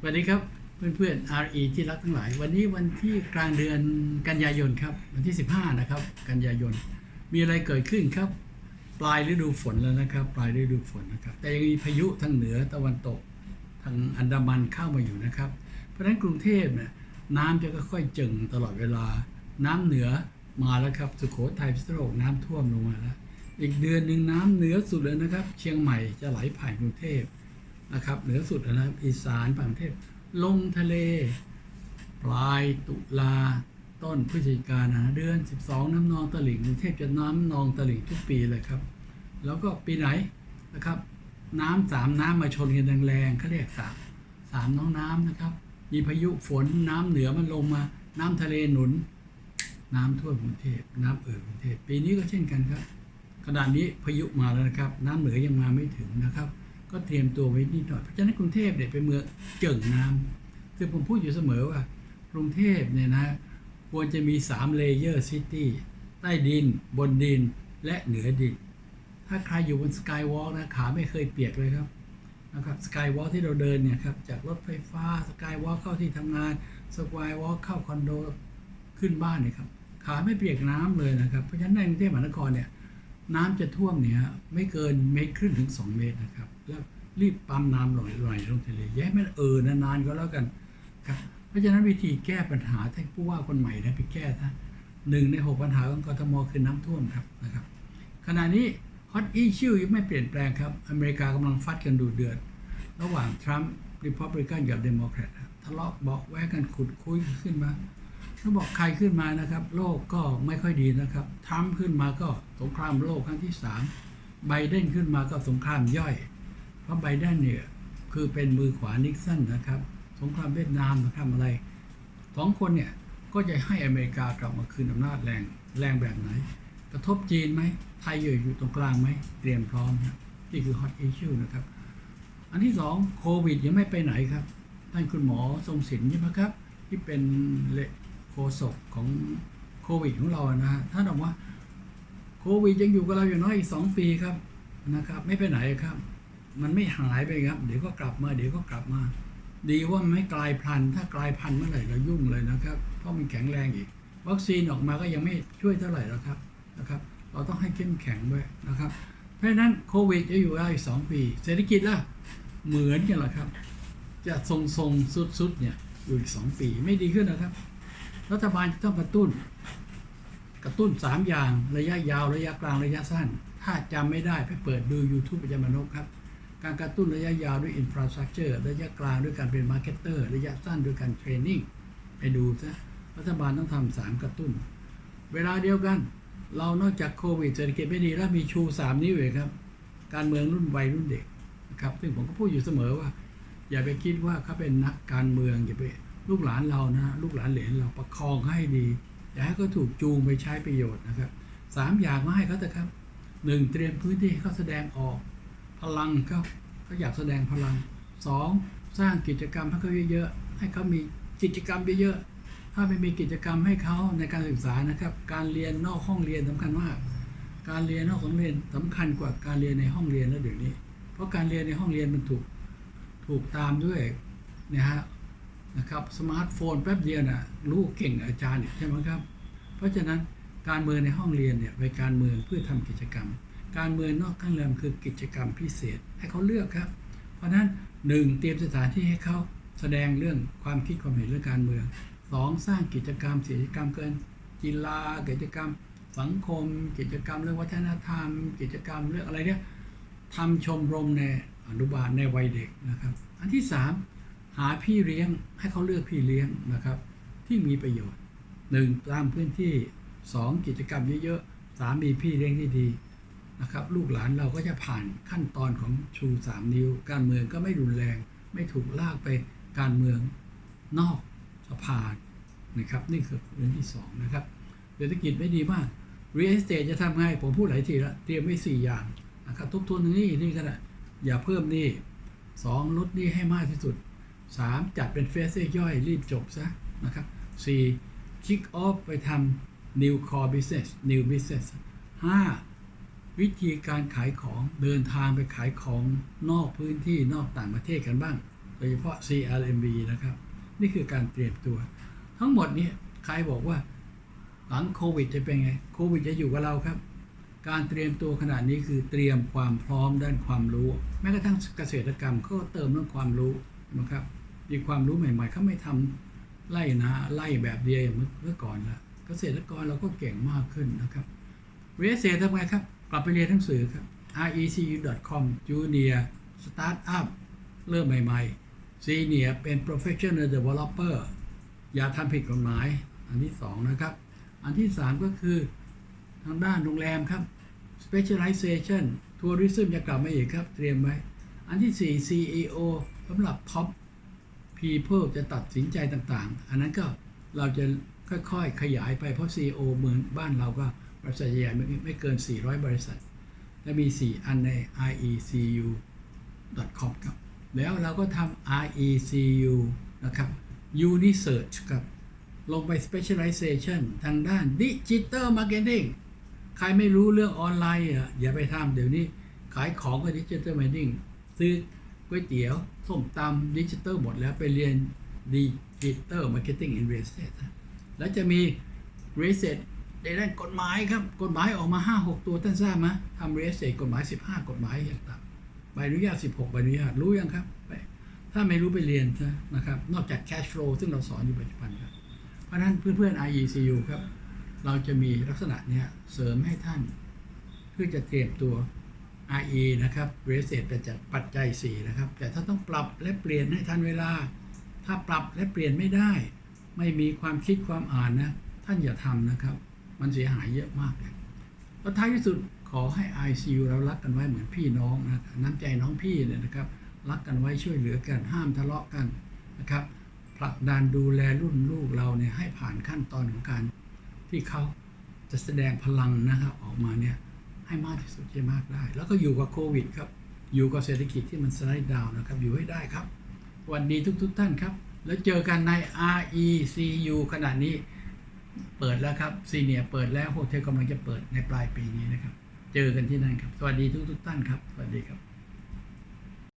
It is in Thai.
สวัสดีครับเพื่อนๆ RE ที่รักทั้งหลาย วันนี้วันที่กลางเดือนกันยายนครับ วันที่ 15 นะครับ กันยายน มีอะไรเกิดขึ้นครับ ปลายฤดูฝนแล้วนะครับ ปลายฤดูฝนนะครับ แต่ยังมีพายุทางเหนือตะวันตกทางอันดามันเข้ามาอยู่นะครับ เพราะฉะนั้นกรุงเทพเนี่ยน้ำจะค่อยๆจึงตลอดเวลา น้ำเหนือมาแล้วครับสุโขทัยพิษณุโลกน้ำท่วมลงมาแล้วอีกเดือนหนึ่งน้ำเหนือสุดเลยนะครับ เชียงใหม่จะไหลผ่านกรุงเทพ นะครับเหนือสุดนะครับอีสานประเทศลงทะเล ปลายตุลาต้นพฤศจิกายนนะเดือน 12 น้ำนองตลิ่งกรุงเทพจะน้ำนองตลิ่งทุกปีเลยครับ แล้วก็ปีไหนนะครับ น้ำสามน้ำมาชนกันแรงๆเขาเรียกสามสามน้องน้ำนะครับ มีพายุฝนน้ำเหนือมันลงมา น้ำทะเลหนุน น้ำท่วมกรุงเทพน้ำเอ่อกรุงเทพปีนี้ก็เช่นกันครับขณะนี้พายุมาแล้วนะครับ น้ำเหนือยังมาไม่ถึงนะครับ ก็เตรียมตัวไว้นิดหน่อยเพราะฉะนั้นกรุงเทพเนี่ยเป็นเมืองเจิ่งน้ำซึ่งผมพูดอยู่เสมอว่ากรุงเทพเนี่ยนะควรจะมี3เลเยอร์ซิตี้ใต้ดิน บนดินและเหนือดิน ถ้าใครอยู่บนสกายวอล์กนะขาไม่เคยเปียกเลยครับนะครับสกายวอล์กที่เราเดินเนี่ยครับจากรถไฟฟ้าสกายวอล์กเข้าที่ทำงานสกายวอล์กเข้าคอนโดขึ้นบ้านเนี่ยครับขาไม่เปียกน้ำเลยนะครับเพราะฉะนั้นในกรุงเทพมหานครเนี่ย น้ำจะท่วมเนี่ยไม่เกินเมตรครึ่งถึง 2 เมตรนะครับ แล้วรีบปั๊มน้ำหล่อยลอยลงทะเลแย่ให้มันเออนานๆก็แล้วกันครับเพราะฉะนั้นวิธีแก้ปัญหาถ้านผู้ว่าคนใหม่นะไปแก้ถ้าหนึ่งในหกปัญหาของกทมคือน้ำท่วมครับนะครับ ขณะนี้ฮอตอีชิวยังไม่เปลี่ยนแปลงครับ อเมริกากำลังฟัดกันดูเดือด ระหว่างทรัมป์ริพับลิกันกับเดโมแครตทะเลาะเบอกแวกกันขุดคุยขึ้นมา ถ้าบอกใครขึ้นมานะครับ โลกก็ไม่ค่อยดีนะครับทรัมขึ้นมาก็สงครามโลกครั้งที่สามไบเดนขึ้นมาก็สงครามย่อย เพราะไบเดนเนี่ยคือเป็นมือขวานิกสันนะครับ สงครามเวียดนามนะครับอะไรสองคนเนี่ยก็จะให้อเมริกากลับมาคืนอำนาจแรงแรงแบบไหน กระทบจีนไหมไทยอยู่อยู่ตรงกลางไหมเตรียมพร้อมนะนี่คือฮอตอิชชูนะครับ อันที่สองโควิดยังไม่ไปไหนครับ ท่านคุณหมอทรงศิลป์ใช่ไหมครับ ที่เป็น โฆษกของโควิดของเรานะฮะท่านบอกว่าโควิดยังอยู่กับเราอยู่น้อยอีกสองปีครับนะครับ ไม่ไปไหนครับ มันไม่หายไปครับ เดี๋ยวก็กลับมา เดี๋ยวก็กลับมา ดีว่ามันไม่กลายพันธุ์ถ้ากลายพันธุ์เมื่อไหร่เรายุ่งเลยนะครับ เพราะมันแข็งแรงอีก วัคซีนออกมาก็ยังไม่ช่วยเท่าไหร่แล้วครับนะครับ เราต้องให้เข้มแข็งด้วยนะครับ เพราะฉะนั้นโควิดจะอยู่ได้อีกสองปี เศรษฐกิจล่ะเหมือนกันเหรอครับ จะทรงทรงสุดสุดๆเนี่ยอยู่อีกสองปีไม่ดีขึ้นนะครับ รัฐบาลจะต้องกระตุ้น กระตุ้นสามอย่างระยะยาวระยะกลางระยะสั้น ถ้าจำไม่ได้ไปเปิดดู YouTube ประจำมนกครับ การกระตุ้นระยะยาวด้วยอินฟราสตรักเจอร์ระยะกลางด้วยการเป็นมาร์เก็ตเตอร์ระยะสั้นด้วยการเทรนนิ่งไปดูซะรัฐบาลต้องทำสามกระตุ้น เวลาเดียวกัน เรานอกจากโควิดเศรษฐกิจไม่ดีแล้วมีชูสามนิ้วเลยครับ การเมืองรุ่นวัยรุ่นเด็กนะครับซึ่งผมก็พูดอยู่เสมอว่า อย่าไปคิดว่าเขาเป็นนักการเมืองอย่าไป ลูกหลานเรานะลูกหลานเหลนเราประคองให้ดีอย่าให้เขาถูกจูงไปใช้ประโยชน์นะครับสามอย่างมาให้เขาเถอะครับหนึ่งเตรียมพื้นที่ให้เขาแสดงออก พลังเขาเขาอยากแสดงพลังสองสร้างกิจกรรมให้เขาเยอะๆให้เขามีกิจกรรมเยอะๆถ้าไม่มีกิจกรรมให้เขาในการศึกษานะครับ การเรียนนอกห้องเรียนสำคัญมากการเรียนนอกห้องเรียนสำคัญกว่าการเรียนในห้องเรียนแล้วเดี๋ยวนี้ เพราะการเรียนในห้องเรียนมันถูกถูกตามด้วยนะฮะ นะครับสมาร์ทโฟนแป๊บเดียวนะรู้เก่งอาจารย์อีกใช่ไหมครับ เพราะฉะนั้นการเมืองในห้องเรียนเนี่ยเป็นการเมืองเพื่อทำกิจกรรม การเมืองนอกข้างเรียนคือกิจกรรมพิเศษให้เขาเลือกครับ เพราะฉะนั้นหนึ่งเตรียมสถานที่ให้เขาแสดงเรื่องความคิดความเห็นเรื่องการเมืองสองสร้างกิจกรรมกิจกรรมเกินกีฬากิจกรรม สังคม กิจกรรมเรื่องวัฒนธรรม กิจกรรมเรื่องอะไรเนี่ยทำชมรมในอนุบาลในวัยเด็กนะครับ อันที่สาม หาพี่เลี้ยงให้เขาเลือกพี่เลี้ยงนะครับ ที่มีประโยชน์หนึ่งตามพื้นที่สองกิจกรรมเยอะๆสามมีพี่เลี้ยงที่ดีนะครับ ลูกหลานเราก็จะผ่านขั้นตอนของชูสามนิ้ว การเมืองก็ไม่รุนแรง ไม่ถูกลากไปการเมืองนอกสภานะครับ นี่คือเรื่องที่สองนะครับเศรษฐกิจไม่ดีมาก real estate จะทำไงผมพูดหลายทีแล้ว เตรียมไว้สี่อย่างนะครับทบทวนนี้นี่ก็ได้อย่าเพิ่มนี้สองลดนี้ให้มากที่สุด สามจัดเป็นเฟสย่อยรีบจบซะนะครับสี่คิกออฟไปทำ new core business new business ห้าวิธีการขายของเดินทางไปขายของนอกพื้นที่นอกต่างประเทศกันบ้าง โดยเฉพาะ CRMV นะครับ นี่คือการเตรียมตัว ทั้งหมดนี้ใครบอกว่าหลังโควิดจะเป็นไง โควิดจะอยู่กับเราครับ การเตรียมตัวขนาดนี้คือเตรียมความพร้อมด้านความรู้ แม้กระทั่งเกษตรกรรมก็เติมเรื่องความรู้นะครับ มีความรู้ใหม่ๆเขาไม่ทำไล่นะไล่แบบเดียวอย่างเมื่อก่อนละเกษตรกรเราก็เก่งมากขึ้นนะครับเรียนเสียทำไงครับ กลับไปเรียนหนังสือครับ recu.com junior startup เริ่มใหม่ๆ senior เป็น professional developer อย่าทำผิดกฎหมาย อันที่สองนะครับ อันที่สามก็คือทางด้านโรงแรมครับ specialization tourism จะกลับมาอีกครับ เตรียมไว้ อันที่สี่ CEO สำหรับ top people จะตัดสินใจต่างๆ อันนั้นก็เราจะค่อยๆ ขยายไปเพราะ CEO เมืองบ้านเราก็บริษัทใหญ่ไม่เกิน 400 บริษัท และมี 4 อันใน recu.com ครับ แล้วเราก็ทำ recu นะครับ unisearch ครับ ลงไป specialization ทางด้าน digital marketing ใครไม่รู้เรื่องออนไลน์อะอย่าไปทำเดี๋ยวนี้ขายของกับ digital marketing ซื้อ ก๋วยเตี๋ยวส้มตำดิจิตอลหมดแล้วไปเรียน digital marketing in real estate นแล้วจะมี real estate ในด้านกฎหมายครับ กฎหมายออกมา 5-6 ตัวท่านทราบไหมทำ real estate กฎหมาย 15 กฎหมายอย่างต่ำใบอนุญาต 16 ใบอนุญาตรู้ยังครับ ถ้าไม่รู้ไปเรียนะนะครับ นอกจาก cash flow ซึ่งเราสอนอยู่ปัจจุบันครับ เพราะฉะนั้นเพื่อนๆ IECU ครับ เราจะมีลักษณะเนี้ยเสริมให้ท่าน เพื่อจะเตรียมตัว RE นะครับ r e s e t เป็นจากปัจจัย 4 นะครับ แต่ถ้าต้องปรับและเปลี่ยนให้ทันเวลา ถ้าปรับและเปลี่ยนไม่ได้ ไม่มีความคิดความอ่านนะ ท่านอย่าทำนะครับ มันเสียหายเยอะมากเลยแล้วท้ายที่สุดขอให้ ICU เรารักกันไว้เหมือนพี่น้องนะน้ำใจน้องพี่เนี่ยนะครับ รักกันไว้ช่วยเหลือกันห้ามทะเลาะกันนะครับผลักดันดูแลรุ่นลูกเราเนี่ยให้ผ่านขั้นตอนของการที่เขาจะแสดงพลังนะครับออกมาเนี่ย ให้มากที่สุดที่มากได้ แล้วก็อยู่กับโควิดครับ อยู่กับเศรษฐกิจที่มันสไลด์ดาวน์นะครับ อยู่ให้ได้ครับสวัสดีทุกๆทท่านครับ แล้วเจอกันใน RECU ขณะนี้เปิดแล้วครับซีเนียเปิดแล้วโฮเทลกำลังจะเปิดในปลายปีนี้นะครับ เจอกันที่นั่นครับ สวัสดีทุกๆทท่านครับ สวัสดีครับ